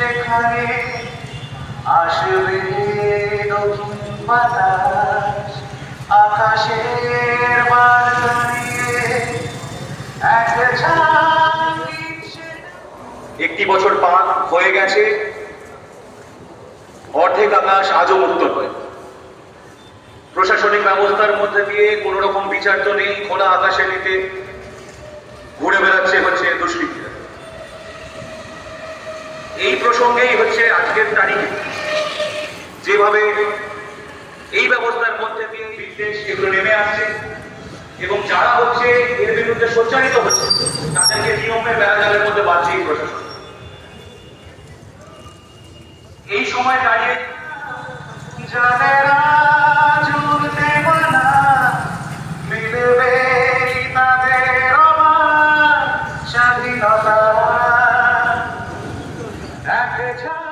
সেখানে আসবে নতুন বাতাস, আকাশের একটি বছর পার হয়ে গেছে, অর্ধেক আকাশ আজও মুক্ত হয় প্রশাসনিক ব্যবস্থার মধ্যে দিয়ে কোনো রকম বিচার তো নেই, খোলা আকাশে নিতে। ঘুরে বেড়া এই প্রসঙ্গেই হচ্ছে আজকের তারিখে। যেভাবে এই ব্যবস্থার মধ্যে দিয়ে বিদ্বেষ এগুলো নেমে আসছে এবং যারা হচ্ছে এর বিরুদ্ধে সঞ্চারিত হচ্ছে, তাদেরকে নিয়মের বেড়াজালের মধ্যে বাড়ছে এই প্রশাসন। এই সময় দাঁড়িয়ে জানের Happy time.